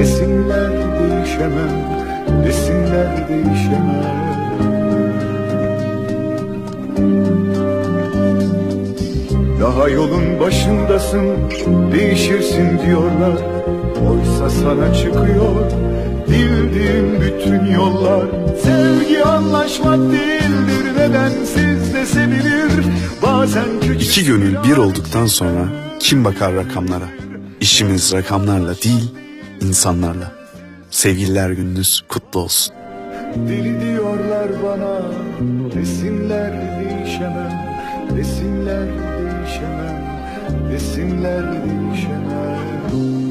Desinler değişemem Desinler değişemem. Daha yolun başındasın Değişirsin diyorlar. Oysa sana çıkıyor Bildiğim bütün yollar. Sevgi anlaşmak değildir Nedensiz de sevilir. Bazen küçük İki gönül bir olduktan sonra kim bakar rakamlara? İşimiz rakamlarla değil, insanlarla. Sevgililer gününüz kutlu olsun. Deli diyorlar bana Desinler değişemem Desinler değişemem Desinler değişemem